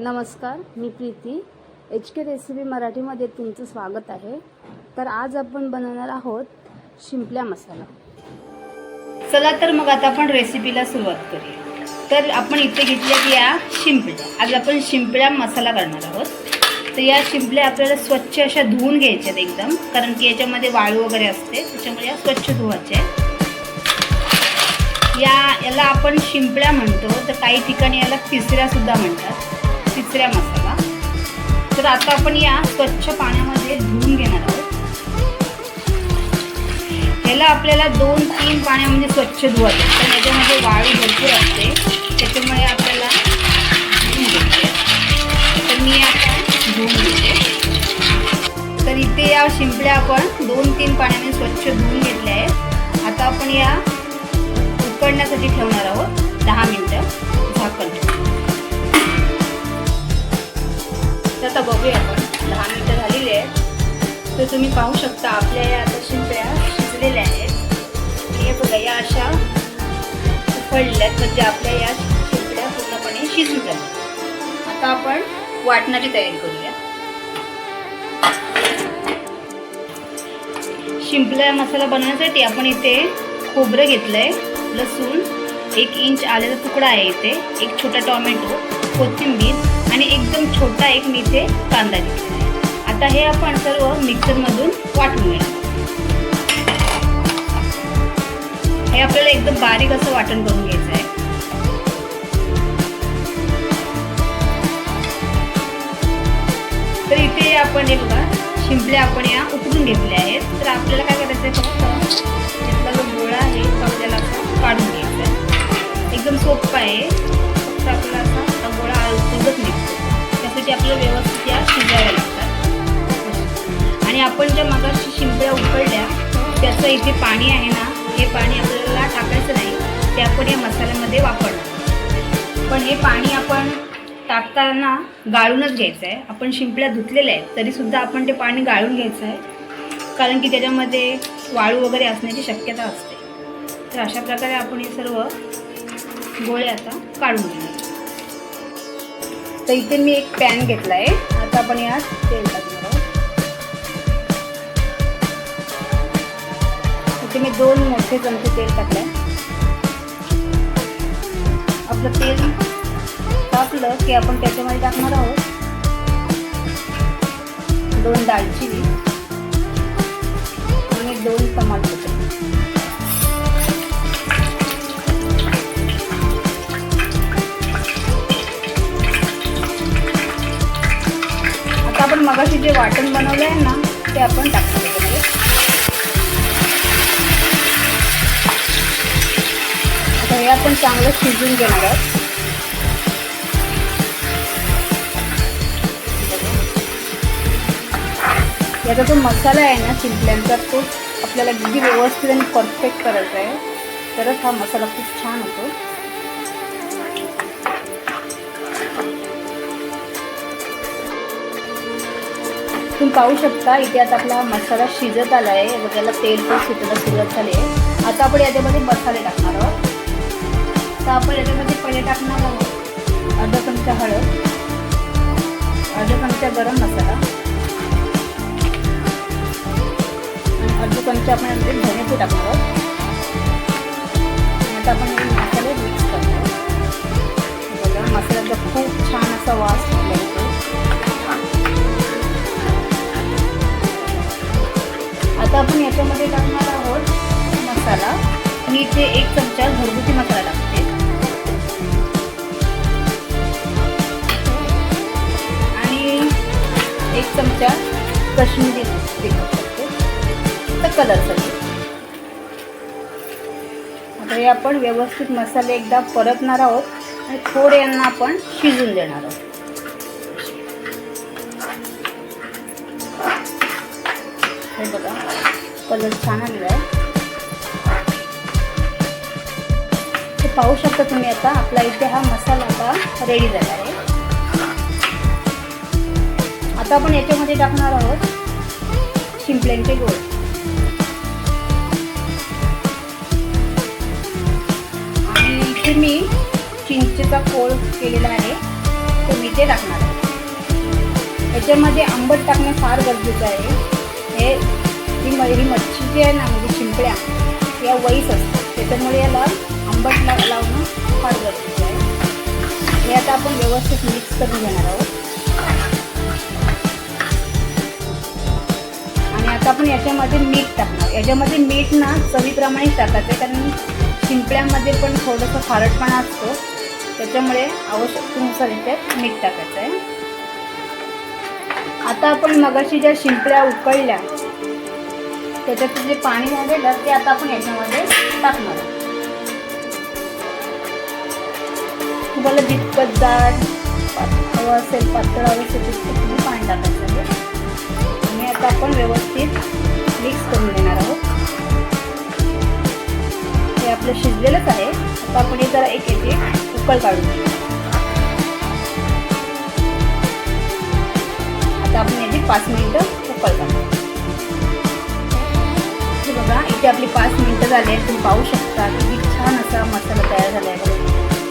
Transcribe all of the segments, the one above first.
नमस्कार मी Preeti. H K recipe मराठीमध्ये तुमचं स्वागत आहे. तर आज आपण बनवणार आहोत शिंपल्या मसाला. चला तर मग आता आपण रेसिपीला सुरुवात करूया. तर आपण इथे घेतल्या की या शिंपल्या. आज आपण शिंपल्या मसाला करणार आहोत. तर या शिंपल्या आपल्याला स्वच्छ अशा धुवून घ्यायच्यात एकदम कारण की याच्यामध्ये वाळू वगैरे असते त्याच्यामुळे या स्वच्छ धुवायच्या आहेत. या याला आपण शिंपल्या म्हणतो तर काही ठिकाणी याला तिसऱ्यासुद्धा म्हणतात. तिसऱ्या मसाला. तर आता आपण या स्वच्छ पाण्यामध्ये धुवून घेणार आहोत. ह्याला आपल्याला दोन तीन पाण्यामध्ये म्हणजे स्वच्छ धुवायचं कारण याच्यामध्ये वाळू भरपूर असते. त्याच्यामुळे आपल्याला धुवून घ्यायचे तर मी आता धुवून घेते. तर इथे या शिंपल्या आपण दोन तीन पाण्याने स्वच्छ धुवून घेतल्या आहेत. आता आपण या उकडण्यासाठी ठेवणार आहोत दहा मिनटं झाकण आता बघूया. आपण दहा मिनटं झालेली आहेत. तर तुम्ही पाहू शकता आपल्या या आता शिंपल्या शिजलेल्या आहेत. आणि हे बघा या अशा उकडल्यात म्हणजे आपल्या या शिंपड्या पूर्णपणे शिजून जातात आता आपण वाटणाची तयारी करूया. शिंपला मसाला बनवण्यासाठी आपण इथे खोबरं घेतलंय लसूण एक इंच आल्याचा तुकडा आहे इथे एक छोटा टोमॅटो कोथिंबीर आणि एकदम छोटा एक मी इथे कांदा घेतला आता हे आपण सर्व मिक्सरमधून वाटून घेणार हे आपल्याला एकदम बारीक असं वाटण करून घ्यायचं आहे. तर इथे आपण हे बघा शिंपल्या आपण या उकडून घेतल्या आहेत. तर आपल्याला काय करायचं आहे फक्त यातला जो गोळा आहे तो आपल्याला काढून घ्यायचा आहे. एकदम सोपं आहे. आपण ज्या मगाशी शिंपड्या उकडल्या त्याचं इथे पाणी आहे ना हे पाणी आपल्याला टाकायचं नाही ते आपण या मसाल्यामध्ये वापरणार. पण हे पाणी आपण टाकताना गाळूनच घ्यायचं आहे आपण शिंपल्या धुतलेल्या आहेत तरीसुद्धा आपण ते पाणी गाळून घ्यायचं आहे कारण की त्याच्यामध्ये वाळू वगैरे असण्याची शक्यता असते. तर अशा प्रकारे आपण हे सर्व गोळे आता काढून घेऊ तर इथे मी एक पॅन घेतला आहे आता आपण यात तेल टाकणार इथे मी दोन मोठे चमचे तेल टाकले आपलं तेल टाकलं की आपण त्याच्यामध्ये टाकणार आहोत. दोन दालचिनी आणि दोन तमालपत्र आता आपण मगाशी जे वाटण बनवलं आहे ना ते आपण टाकतो हे आपण चांगलं शिजून घेणार आहोत. याचा जो मसाला आहे ना शिंपल्यांचा तो आपल्याला अगदी व्यवस्थित आणि परफेक्ट करायचा आहे. तरच हा मसाला खूप छान होतो. तुम्ही पाहू शकता इथे आता आपला मसाला शिजत आला आहे बघायला तेल पण सुटायला सुरुवात झाली आहे आता आपण याच्यामध्ये मसाले टाकणार आहोत. तर आपण याच्यामध्ये पहिले टाकणार आहोत. अर्धा चमचा हळद अर्धा चमचा गरम मसाला अर्धा चमचा आपण यामध्ये धनेपूड टाकणार आहोत. आता आपण मसाले मिक्स करणार बघा मसाल्याचा खूप छान असा वास सुटला आता आपण याच्यामध्ये टाकणार आहोत मसाला. मी इथे एक चमचा घरगुती मसाला टाकतो एक चमचा कश्मीरी तिखट टाकते. तर कलरसाठी आता हे आपण व्यवस्थित मसाले एकदा परतणार आहोत आणि थोडे यांना आपण शिजून देणार आहोत. हे बघा कलर छान आलेला आहे. ते पाहू शकता तुम्ही आता आपला इथे हा मसाला आता रेडी झाला आहे. आता आपण याच्यामध्ये टाकणार आहोत शिंपल्यांचे गोळ. आणि इथे मी चिंचेचा कोळ केलेला आहे तो मी ते टाकणार आहे. याच्यामध्ये आंबट टाकणं फार गरजेचं आहे. हे ही म ही मच्छी जी आहे ना म्हणजे शिंपल्या या वईस असतात. त्याच्यामुळे याला आंबट लावणं फार गरजेचं आहे. हे आता आपण व्यवस्थित मिक्स करून घेणार आहोत. आता आपण याच्यामध्ये मीठ टाकणार. याच्यामध्ये मीठ ना चवीप्रमाणे टाकायचं आहे कारण शिंपड्यामध्ये पण थोडंसं खारटपणा असतो. त्याच्यामुळे आवश्यकतेनुसार याच्यात मीठ टाकायचं आहे. आता आपण मगाशी ज्या शिंपड्या उकळल्या त्याच्यात जे पाणी राहिलेलं ते आता आपण याच्यामध्ये टाकणार आहोत. तुम्हाला जितकं जाड हवं असेल पातळ हवं असेल तितकं तुम्ही पाणी टाकायचं आहे. आता आपण व्यवस्थित मिक्स करून घेणार आहोत. हे आपलं शिजलेलंच आहे. आता आपण हे जरा एक याची उकळ काढून आता आपण याची पाच मिनिटं उकळ काढू. हे बघा इथे आपली पाच मिनिटं झाली आहेत. तुम्ही पाहू शकता किती छान असा मसाला तयार झाला आहे.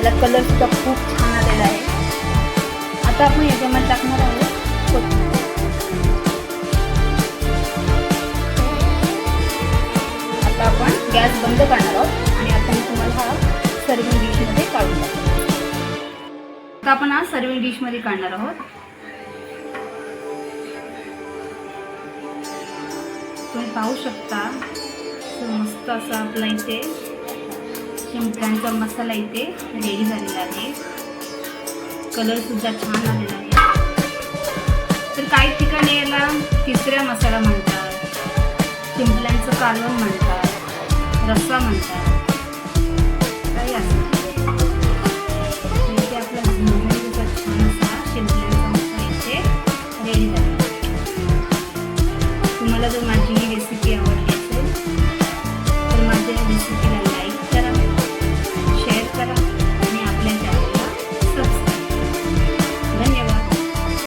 त्याला कलर सुद्धा खूप छान आलेला आहे. आता आपण याच्यामध्ये टाकणार आहोत सर्विंग डिशमध्ये काढून काढू आता आपण आज सर्विंग डिशमध्ये काढणार आहोत. तुम्ही पाहू शकता मस्त असा आपला इथे शिंपल्यांचा मसाला इथे रेडी झालेला आहे. कलर सुद्धा छान आलेला आहे. तर काही ठिकाणी याला तिसऱ्या मसाला म्हणतात. शिंपल्यांचं कालवण म्हणतात. रस्सा म्हणतात. शिंपल्यांचा मसाला